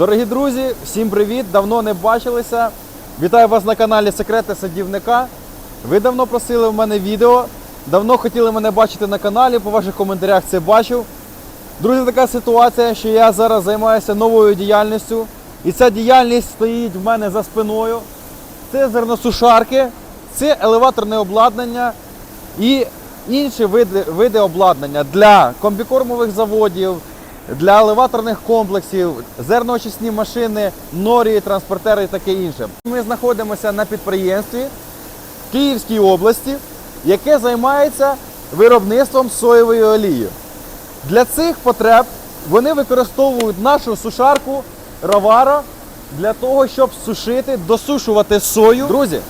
Дорогі друзі, всім привіт! Давно не бачилися. Вітаю вас на каналі Секрети садівника. Ви давно просили в мене відео, давно хотіли мене бачити на каналі, по ваших коментарях це бачив. Друзі, така ситуація, що я зараз займаюся новою діяльністю. І ця діяльність стоїть в мене за спиною. Це зерносушарки, це елеваторне обладнання і інші види, види обладнання для комбікормових заводів, для елеваторних комплексів, зерноочисні машини, норії, транспортери і таке інше. Ми знаходимося на підприємстві в Київській області, яке займається виробництвом соєвої олії. Для цих потреб вони використовують нашу сушарку Раваро для того, щоб сушити, досушувати сою. Друзі,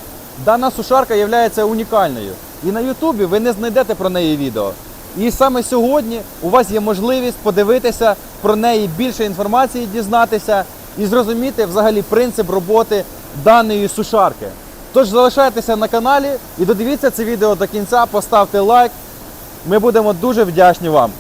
дана сушарка є унікальною. І на Ютубі ви не знайдете про неї відео. І саме сьогодні у вас є можливість подивитися про неї більше інформації, дізнатися і зрозуміти взагалі принцип роботи даної сушарки. Тож залишайтеся на каналі і додивіться це відео до кінця, поставте лайк. Ми будемо дуже вдячні вам.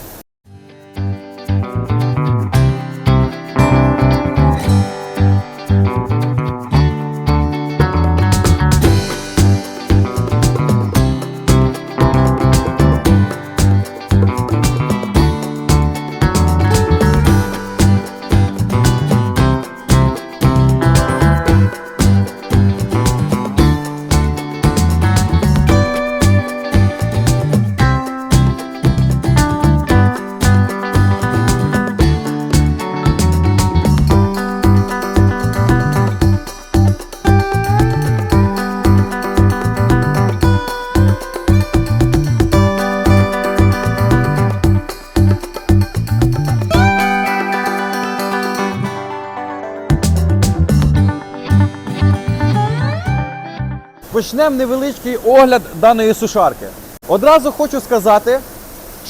Почнемо невеличкий огляд даної сушарки. Одразу хочу сказати,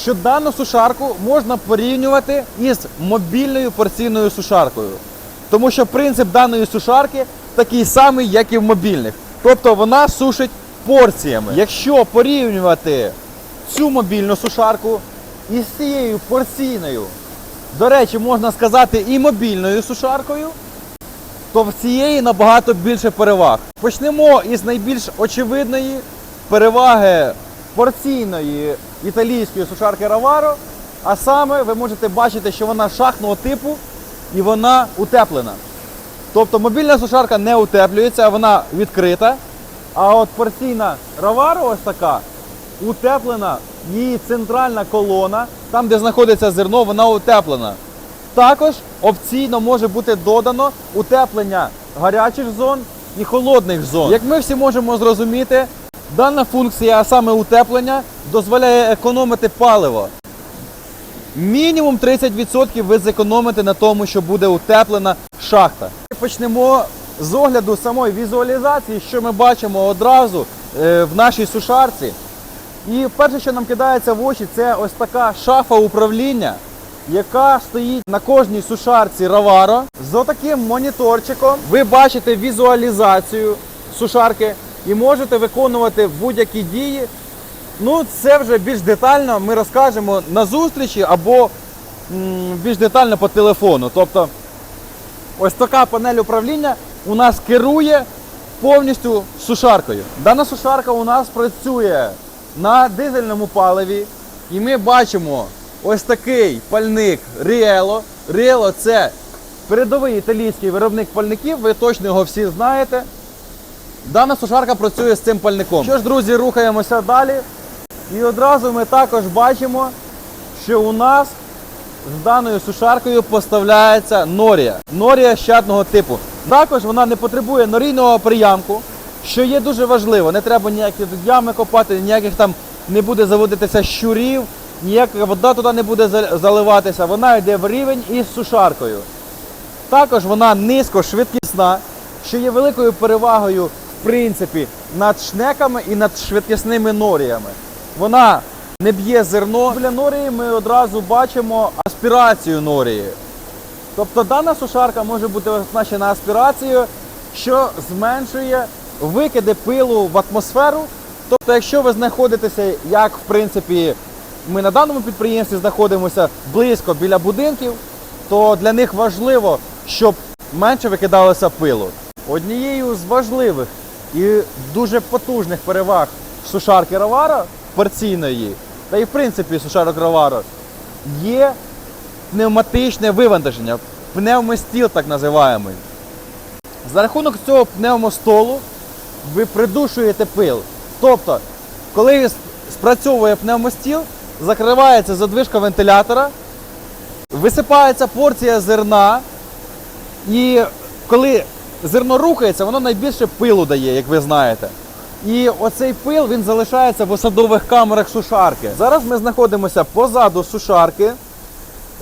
що дану сушарку можна порівнювати із мобільною порційною сушаркою. Тому що принцип даної сушарки такий самий, як і в мобільних. Тобто вона сушить порціями. Якщо порівнювати цю мобільну сушарку із цією порційною, до речі, можна сказати, і мобільною сушаркою, то в цієї набагато більше переваг. Почнемо із найбільш очевидної переваги порційної італійської сушарки Раваро. А саме ви можете бачити, що вона шахтного типу і вона утеплена. Тобто мобільна сушарка не утеплюється, вона відкрита. А от порційна Раваро ось така утеплена, її центральна колона, там де знаходиться зерно, вона утеплена. Також опційно може бути додано утеплення гарячих зон і холодних зон. Як ми всі можемо зрозуміти, дана функція, а саме утеплення, дозволяє економити паливо. Мінімум 30% ви зекономите на тому, що буде утеплена шахта. Почнемо з огляду самої візуалізації, що ми бачимо одразу е, в нашій сушарці. І перше, що нам кидається в очі, це ось така шафа управління, яка стоїть на кожній сушарці Раваро. З отаким моніторчиком ви бачите візуалізацію сушарки і можете виконувати будь-які дії. Ну, це вже більш детально ми розкажемо на зустрічі або більш детально по телефону. Тобто, ось така панель управління у нас керує повністю сушаркою. Дана сушарка у нас працює на дизельному паливі, і ми бачимо ось такий пальник Riello. Riello – це передовий італійський виробник пальників, ви точно його всі знаєте. Дана сушарка працює з цим пальником. Що ж, друзі, рухаємося далі. І одразу ми також бачимо, що у нас з даною сушаркою поставляється норія. Норія щадного типу. Також вона не потребує норійного приямку, що є дуже важливо. Не треба ніякі ями копати, ніяких там не буде заводитися щурів, ніяка вода туди не буде заливатися. Вона йде в рівень із сушаркою. Також вона низькошвидкісна, що є великою перевагою в принципі над шнеками і над швидкісними норіями. Вона не б'є зерно. Біля норії ми одразу бачимо аспірацію норії. Тобто дана сушарка може бути оснащена аспірацією, що зменшує викиди пилу в атмосферу. Тобто, якщо ви знаходитеся, як в принципі ми на даному підприємстві знаходимося близько біля будинків, то для них важливо, щоб менше викидалося пилу. Однією з важливих і дуже потужних переваг сушарки Равара порційної, та і в принципі сушарок Равара, є пневматичне вивантаження, пневмостіл так називаємо. За рахунок цього пневмостолу ви придушуєте пил. Тобто, коли спрацьовує пневмостіл, закривається задвижка вентилятора, висипається порція зерна, і коли зерно рухається, воно найбільше пилу дає, як ви знаєте. І оцей пил він залишається в осадових камерах сушарки. Зараз ми знаходимося позаду сушарки.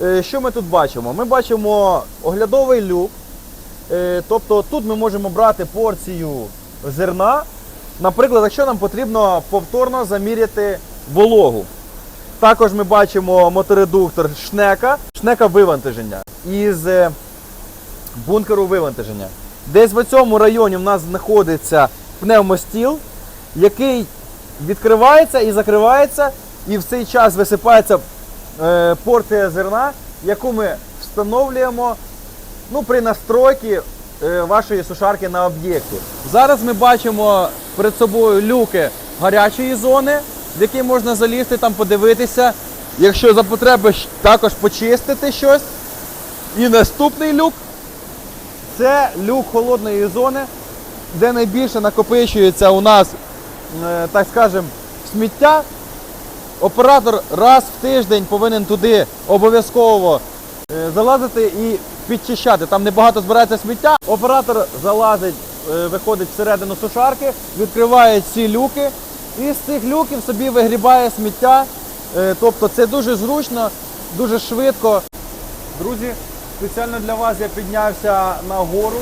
Е, Що ми тут бачимо? Ми бачимо оглядовий люк. Е, Тобто тут ми можемо брати порцію зерна. Наприклад, якщо нам потрібно повторно заміряти вологу. Також ми бачимо моторедуктор шнека, шнека вивантаження із е, бункеру вивантаження. Десь в цьому районі в нас знаходиться пневмостіл, який відкривається і закривається, і в цей час висипається е, порція зерна, яку ми встановлюємо ну, при настройці е, вашої сушарки на об'єкті. Зараз ми бачимо перед собою люки гарячої зони, в які можна залізти там подивитися. Якщо за потреби також почистити щось. І наступний люк це люк холодної зони, де найбільше накопичується у нас, е, так скажем, сміття. Оператор раз в тиждень повинен туди обов'язково е, залазити і підчищати. Там небагато збирається сміття. Оператор залазить, е, виходить всередину сушарки, відкриває ці люки і з цих люків собі вигрібає сміття. Е, Тобто це дуже зручно, дуже швидко. Друзі, спеціально для вас я піднявся на гору.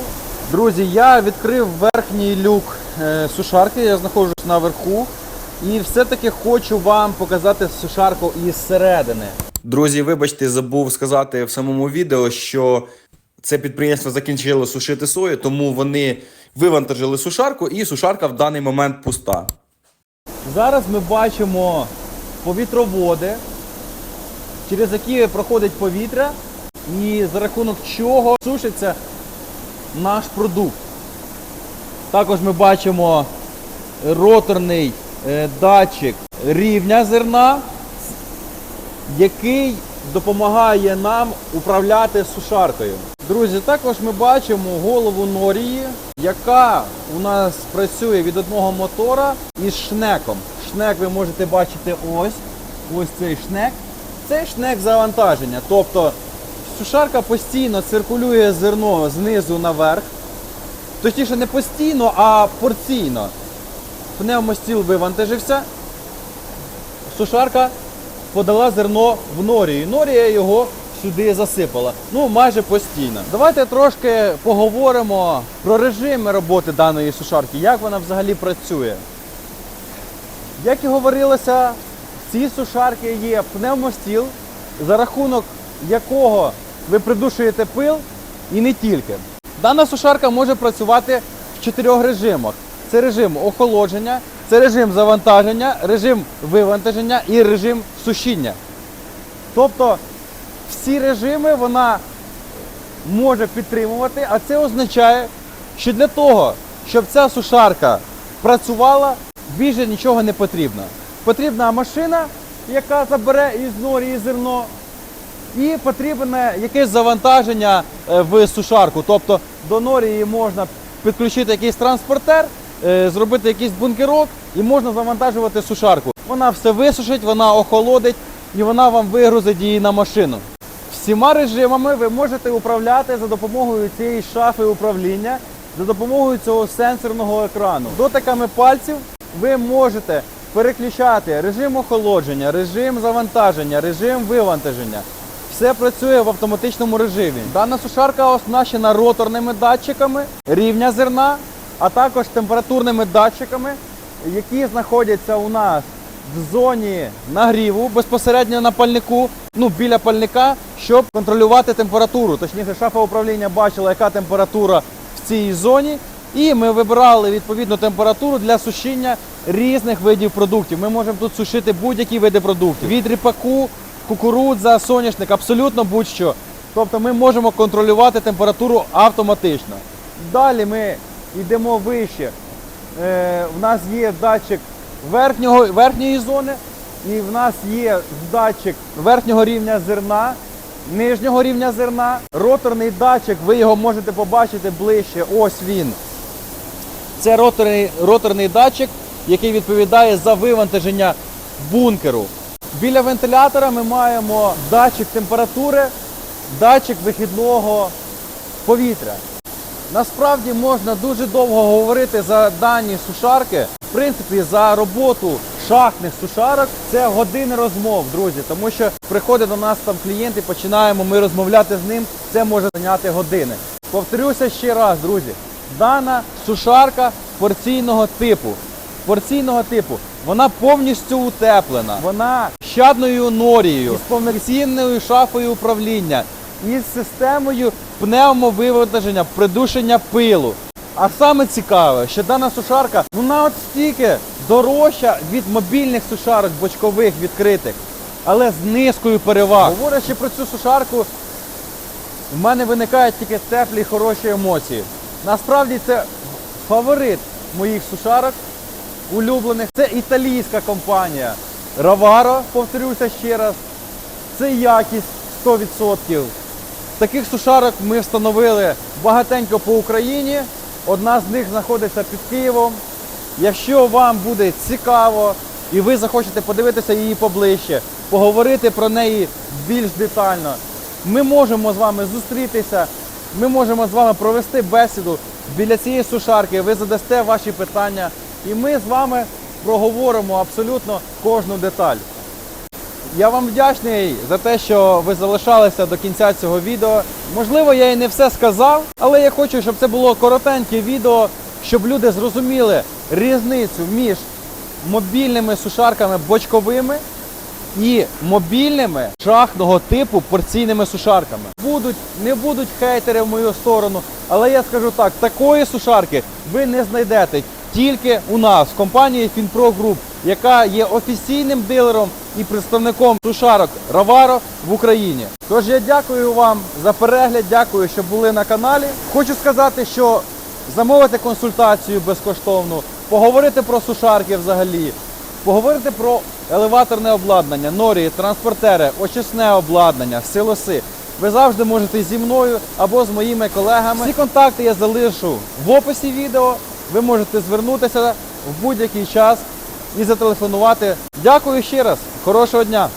Друзі, я відкрив верхній люк е, сушарки, я знаходжусь наверху. І все-таки хочу вам показати сушарку із середини. Друзі, вибачте, забув сказати в самому відео, що це підприємство закінчило сушити сою, тому вони вивантажили сушарку, і сушарка в даний момент пуста. Зараз ми бачимо повітроводи, через які проходить повітря, і за рахунок чого сушиться наш продукт. Також ми бачимо роторний е, датчик рівня зерна, який допомагає нам управляти сушаркою. Друзі, також ми бачимо голову Норії, яка у нас працює від одного мотора із шнеком. Шнек ви можете бачити ось. Ось цей шнек. Цей шнек завантаження. Тобто сушарка постійно циркулює зерно знизу наверх. Точніше, не постійно, а порційно. Пневмостіл вивантажився, сушарка подала зерно в норію. Норія його сюди засипала. Ну, майже постійно. Давайте трошки поговоримо про режими роботи даної сушарки, як вона взагалі працює. Як і говорилося, в цій сушарки є пневмостіл, за рахунок якого ви придушуєте пил і не тільки. Дана сушарка може працювати в чотирьох режимах. Це режим охолодження, це режим завантаження, режим вивантаження і режим сушіння. Тобто всі режими вона може підтримувати, а це означає, що для того, щоб ця сушарка працювала, більше нічого не потрібно. Потрібна машина, яка забере із норії зерно, і потрібне якесь завантаження е, в сушарку. Тобто до норії можна підключити якийсь транспортер, е, зробити якийсь бункерок і можна завантажувати сушарку. Вона все висушить, вона охолодить і вона вам вигрузить її на машину. Всіма режимами ви можете управляти за допомогою цієї шафи управління, за допомогою цього сенсорного екрану. Дотиками пальців ви можете переключати режим охолодження, режим завантаження, режим вивантаження. Все працює в автоматичному режимі. Дана сушарка оснащена роторними датчиками рівня зерна, а також температурними датчиками, які знаходяться у нас в зоні нагріву безпосередньо на пальнику, ну біля пальника, щоб контролювати температуру. Точніше, шафа управління бачила, яка температура в цій зоні. І ми вибирали відповідну температуру для сушіння різних видів продуктів. Ми можемо тут сушити будь-які види продуктів від ріпаку, кукурудза, соняшник, абсолютно будь-що. Тобто ми можемо контролювати температуру автоматично. Далі ми йдемо вище. Е, в нас є датчик верхнього, верхньої зони, і в нас є датчик верхнього рівня зерна, нижнього рівня зерна. Роторний датчик, ви його можете побачити ближче. Ось він. Це роторний, роторний датчик, який відповідає за вивантаження бункеру. Біля вентилятора ми маємо датчик температури, датчик вихідного повітря. Насправді можна дуже довго говорити за дані сушарки. В принципі, за роботу шахтних сушарок це години розмов, друзі. Тому що приходить до нас там клієнт і починаємо ми розмовляти з ним. Це може зайняти години. Повторюся ще раз, друзі. Дана сушарка порційного типу. Порційного типу. Вона повністю утеплена. Вона щадною норією, з повноцінною шафою управління, із системою пневмовивантаження, придушення пилу. А саме цікаве, що дана сушарка, вона от стільки дорожча від мобільних сушарок бочкових відкритих, але з низкою переваг. Говорячи про цю сушарку, в мене виникають тільки теплі хороші емоції. Насправді це фаворит моїх сушарок улюблених. Це італійська компанія Ravaro, повторюся ще раз. Це якість 100%. Таких сушарок ми встановили багатенько по Україні. Одна з них знаходиться під Києвом. Якщо вам буде цікаво і ви захочете подивитися її поближче, поговорити про неї більш детально, ми можемо з вами зустрітися, ми можемо з вами провести бесіду біля цієї сушарки, ви задасте ваші питання, і ми з вами проговоримо абсолютно кожну деталь. Я вам вдячний за те, що ви залишалися до кінця цього відео. Можливо, я і не все сказав, але я хочу, щоб це було коротеньке відео, щоб люди зрозуміли різницю між мобільними сушарками бочковими і мобільними шахтного типу порційними сушарками. Будуть, не будуть хейтери в мою сторону, але я скажу так, такої сушарки ви не знайдете тільки у нас в компанії FinPro Group, яка є офіційним дилером і представником сушарок Ravaro в Україні. Тож я дякую вам за перегляд, дякую, що були на каналі. Хочу сказати, що замовити консультацію безкоштовну, поговорити про сушарки взагалі, поговорити про елеваторне обладнання, норі, транспортери, очисне обладнання, силоси. Ви завжди можете зі мною або з моїми колегами. Всі контакти я залишу в описі відео. Ви можете звернутися в будь-який час і зателефонувати. Дякую ще раз. Хорошого дня!